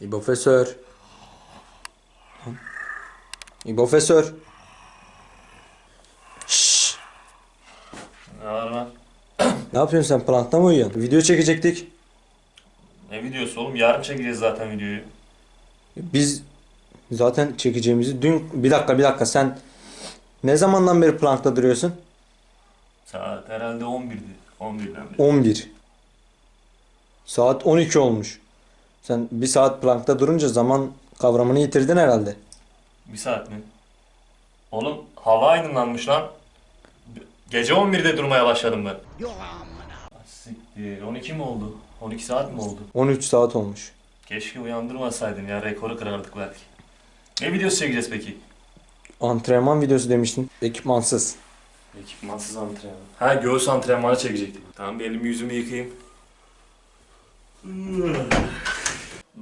İbofesör. İbofesör. Şşş. Ne var lan? Ne yapıyorsun sen? Plankta mı uyuyorsun? Video çekecektik. Ne videosu oğlum? Yarın çekeceğiz zaten videoyu. Biz zaten çekeceğimizi dün... Bir dakika bir dakika sen... Ne zamandan beri plankta duruyorsun? Saat herhalde 11'di. 11'den beri. 11. Saat 12 olmuş. Sen bir saat plankta durunca zaman kavramını yitirdin herhalde. Bir saat mi? Oğlum hava aydınlanmış lan. Gece 11'de durmaya başladım ben. Ah, Siktir. 12 mi oldu? 12 saat mi oldu? 13 saat olmuş. Keşke uyandırmasaydın ya. Rekoru kırardık belki. Ne videosu çekeceğiz peki? Antrenman videosu demiştin. Ekipmansız. Ekipmansız antrenman. Ha göğüs antrenmanı çekecektik. Tamam bir elimi yüzümü yıkayayım.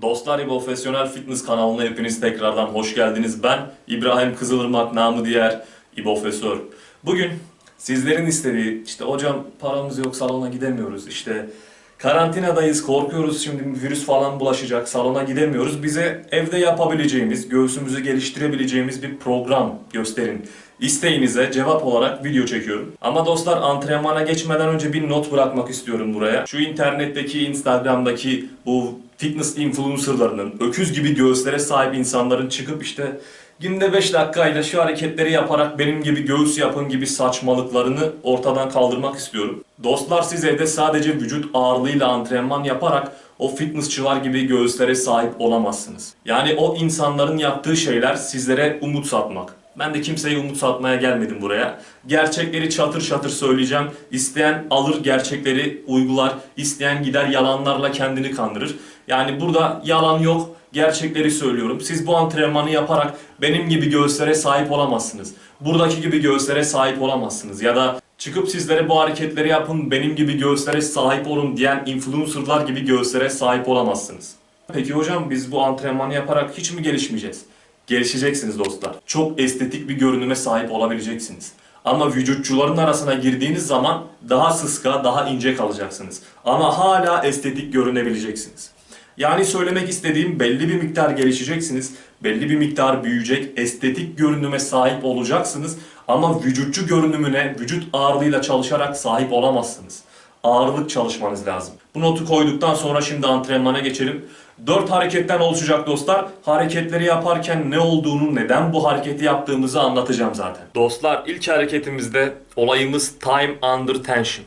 Dostlar İbofesyonel Fitness kanalına hepiniz tekrardan hoş geldiniz. Ben İbrahim Kızılırmak namı diğer İbofesör. Bugün sizlerin istediği işte hocam paramız yok salona gidemiyoruz işte karantinadayız korkuyoruz şimdi virüs falan bulaşacak salona gidemiyoruz. Bize evde yapabileceğimiz göğsümüzü geliştirebileceğimiz bir program gösterin. İsteğinize cevap olarak video çekiyorum. Ama dostlar antrenmana geçmeden önce bir not bırakmak istiyorum buraya. Şu internetteki, Instagram'daki bu fitness influencerlarının, öküz gibi göğüslere sahip insanların çıkıp işte günde 5 dakikayla şu hareketleri yaparak benim gibi göğüs yapın gibi saçmalıklarını ortadan kaldırmak istiyorum. Dostlar siz evde sadece vücut ağırlığıyla antrenman yaparak o fitnessçılar gibi göğüslere sahip olamazsınız. Yani o insanların yaptığı şeyler sizlere umut satmak. Ben de kimseye umut satmaya gelmedim buraya. Gerçekleri çatır çatır söyleyeceğim. İsteyen alır gerçekleri uygular. İsteyen gider yalanlarla kendini kandırır. Yani burada yalan yok. Gerçekleri söylüyorum. Siz bu antrenmanı yaparak benim gibi göğüslere sahip olamazsınız. Buradaki gibi göğüslere sahip olamazsınız. Ya da çıkıp sizlere bu hareketleri yapın benim gibi göğüslere sahip olun diyen influencerlar gibi göğüslere sahip olamazsınız. Peki hocam biz bu antrenmanı yaparak hiç mi gelişmeyeceğiz? Gelişeceksiniz dostlar. Çok estetik bir görünüme sahip olabileceksiniz. Ama vücutçuların arasına girdiğiniz zaman daha sıska, daha ince kalacaksınız. Ama hala estetik görünebileceksiniz. Yani söylemek istediğim belli bir miktar gelişeceksiniz, belli bir miktar büyüyecek, estetik görünüme sahip olacaksınız ama vücutçu görünümüne vücut ağırlığıyla çalışarak sahip olamazsınız. Ağırlık çalışmanız lazım. Bu notu koyduktan sonra şimdi antrenmana geçelim. 4 hareketten oluşacak dostlar. Hareketleri yaparken ne olduğunu, neden bu hareketi yaptığımızı anlatacağım zaten. Dostlar ilk hareketimizde olayımız time under tension.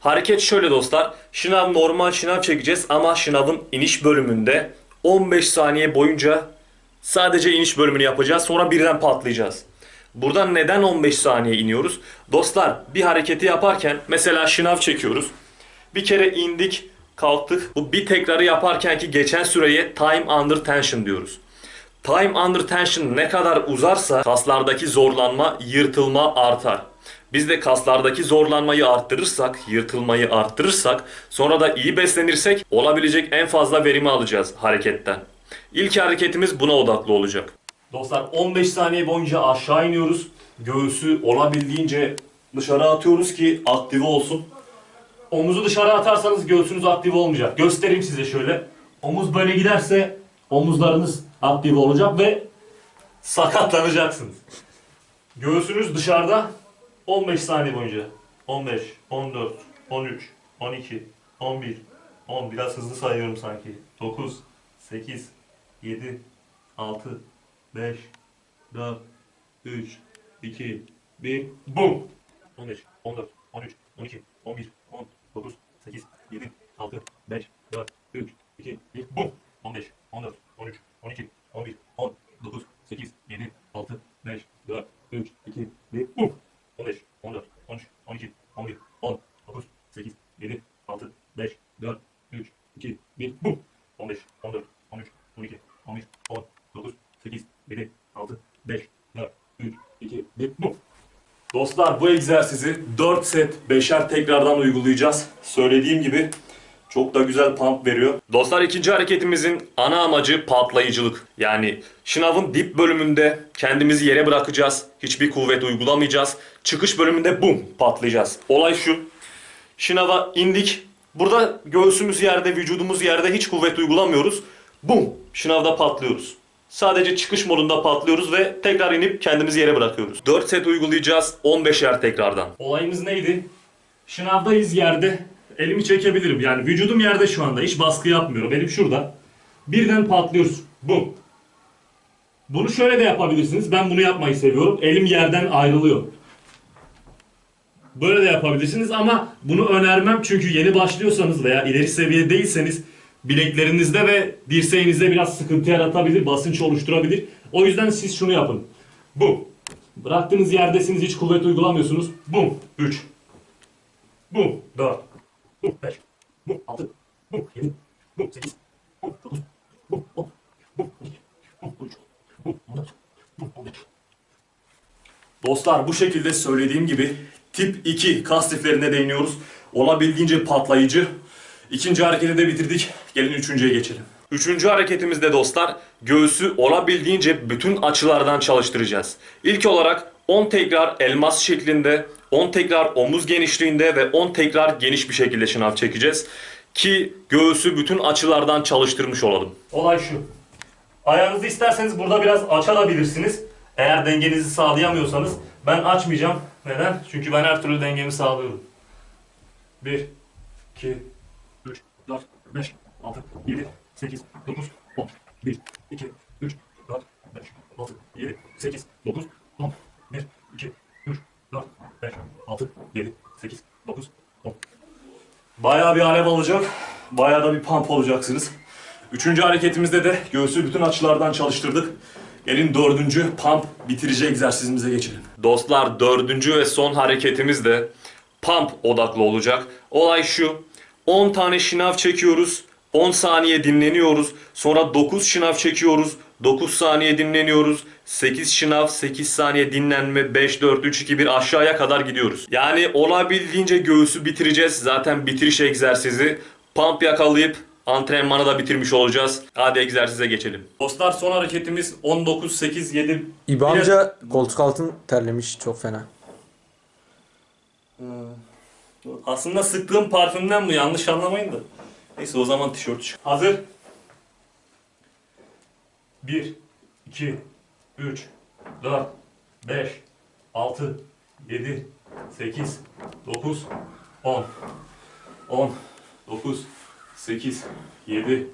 Hareket şöyle dostlar. Şınav normal şınav çekeceğiz ama şınavın iniş bölümünde 15 saniye boyunca sadece iniş bölümünü yapacağız. Sonra birden patlayacağız. Buradan neden 15 saniye iniyoruz? Dostlar bir hareketi yaparken mesela şınav çekiyoruz. Bir kere indik, kalktık. Bu bir tekrarı yaparken ki geçen süreye time under tension diyoruz. Time under tension ne kadar uzarsa kaslardaki zorlanma, yırtılma artar. Biz de kaslardaki zorlanmayı arttırırsak, yırtılmayı arttırırsak, sonra da iyi beslenirsek olabilecek en fazla verimi alacağız hareketten. İlk hareketimiz buna odaklı olacak. Dostlar 15 saniye boyunca aşağı iniyoruz. Göğsü olabildiğince dışarı atıyoruz ki aktive olsun. Omuzu dışarı atarsanız göğsünüz aktif olmayacak. Göstereyim size şöyle. Omuz böyle giderse omuzlarınız aktif olacak ve sakatlanacaksınız. Göğsünüz dışarıda 15 saniye boyunca. 15, 14, 13, 12, 11, 10 biraz hızlı sayıyorum sanki. 9, 8, 7, 6, 5, 4, 3, 2, 1, BUM! 15, 14, 13, 12, 11, 10, 9, 8, 7, 6, 5, 4, 3, 2, 1, BUM! 15, 14, 13, 12, 11, 10, 9, 8, 7, 6, 5, 4, 3, 2, 1, BUM! 15, 14, 13, 12, 11, 10, 9, 8, 7, 6, 5, 4, 3, 2, 1, BUM! 15, 14, 13, 12, 11, 10, 9, 8, 7, 6, 5, 4, 3, 2, 1, BUM! Dostlar bu egzersizi 4 set 5'er tekrardan uygulayacağız. Söylediğim gibi çok da güzel pump veriyor. Dostlar ikinci hareketimizin ana amacı patlayıcılık. Yani şınavın dip bölümünde kendimizi yere bırakacağız. Hiçbir kuvvet uygulamayacağız. Çıkış bölümünde bum patlayacağız. Olay şu. Şınava indik. Burada göğsümüz yerde, vücudumuz yerde hiç kuvvet uygulamıyoruz. Bum. şınavda patlıyoruz. Sadece çıkış modunda patlıyoruz ve tekrar inip kendimizi yere bırakıyoruz. 4 set uygulayacağız 15'er tekrardan. Olayımız neydi? Şınavdayız yerde. Elimi çekebilirim. Yani vücudum yerde şu anda. Hiç baskı yapmıyorum. Elim şurada. Birden patlıyoruz. Bu. Bunu şöyle de yapabilirsiniz. Ben bunu yapmayı seviyorum. Elim yerden ayrılıyor. Böyle de yapabilirsiniz ama bunu önermem çünkü yeni başlıyorsanız veya ileri seviye değilseniz bileklerinizde ve dirseğinizde biraz sıkıntı yaratabilir, basınç oluşturabilir. O yüzden siz şunu yapın. Bu. Bıraktığınız yerdesiniz, hiç kuvvet uygulamıyorsunuz. Bum. 3. Bum. 4. Bum. 5. Bum. 6. Bum. 7. Bum. 8. Bum. 9. Bum. 10. Bum. 12. Bum. 13. Bum. 14. Bum. 15. Dostlar bu şekilde söylediğim gibi tip 2 kas liflerine değiniyoruz. Olabildiğince patlayıcı. İkinci hareketi de bitirdik. Gelin üçüncüye geçelim. Üçüncü hareketimizde dostlar göğsü olabildiğince bütün açılardan çalıştıracağız. İlk olarak 10 tekrar elmas şeklinde, 10 tekrar omuz genişliğinde ve 10 tekrar geniş bir şekilde şınav çekeceğiz. Ki göğsü bütün açılardan çalıştırmış olalım. Olay şu. Ayağınızı isterseniz burada biraz açabilirsiniz. Eğer dengenizi sağlayamıyorsanız ben açmayacağım. Neden? Çünkü ben her türlü dengemi sağlıyorum. 1, 2, 3, 4, 5, 6, 7, 8, 9, 10. 1, 2, 3, 4, 5, 6, 7, 8, 9, 10. 1, 2, 3, 4, 5, 6, 7, 8, 9, 10. Bayağı bir alev alacak. Bayağı da bir pump olacaksınız. Üçüncü hareketimizde de göğsü bütün açılardan çalıştırdık. Gelin dördüncü pump bitirici egzersizimize geçelim. Dostlar dördüncü ve son hareketimiz de pump odaklı olacak. Olay şu. 10 tane şınav çekiyoruz. 10 saniye dinleniyoruz. Sonra 9 şınav çekiyoruz. 9 saniye dinleniyoruz. 8 şınav, 8 saniye dinlenme, 5, 4, 3, 2, 1 aşağıya kadar gidiyoruz. Yani olabildiğince göğsü bitireceğiz. Zaten bitiriş egzersizi. Pump yakalayıp antrenmanı da bitirmiş olacağız. Hadi egzersize geçelim. Dostlar son hareketimiz 19, 8, 7. İbo amca koltuk altın terlemiş çok fena. Aslında sıktığım parfümden bu yanlış anlamayın da. Neyse o zaman tişört çık. Hazır. 1, 2, 3, 4, 5, 6, 7, 8, 9, 10. 10, 9, 8, 7,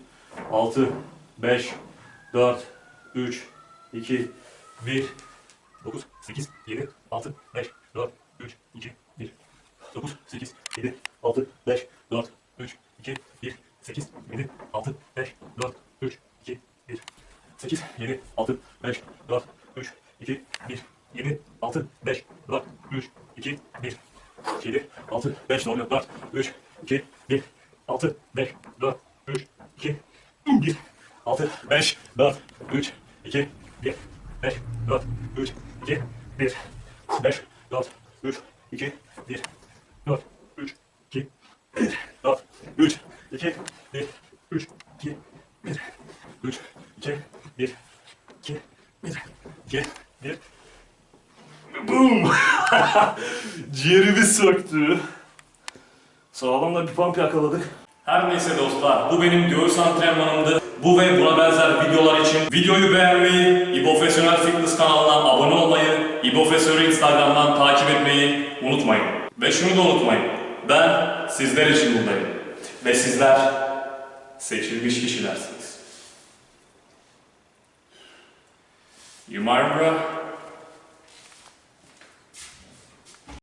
6, 5, 4, 3, 2, 1, 9, 8, 7, 6, 5, 4, 3, 2, 1. 9, 8, 7, 6, 5, 4, 3, 2, 1, 8, 7, 6, 5, 4, 3, 2, 1, 8, 7, 6, 5, 4, 3, 2, 1, 7, 6, 5, 4, 3, 2, 1, 7, 6, 5, ne oluyor? 4, 3, 2, 1, 6, 5, 4, 3, 2, 1, 6, 5, 4, 3, 2, 1, 5, 4, 3, 2, 1, 5, 4, 3, 2, 1, 4, 3, 2, 1, 4, 3, 2, 1, 3, 2, 1, 3, 2, 1, 2, 1, 2, 1. Boom! Ciğerimi söktü. Sağlam da bir pump yakaladık. Her neyse dostlar, bu benim göğüs antrenmanımdı. Bu ve buna benzer videolar için videoyu beğenmeyi, İbofesyonel Fitness kanalına abone olmayı, İbofesör'ü Instagram'dan takip etmeyi unutmayın. Ve şunu da unutmayın, ben sizler için buradayım. Ve sizler seçilmiş kişilersiniz. You bro?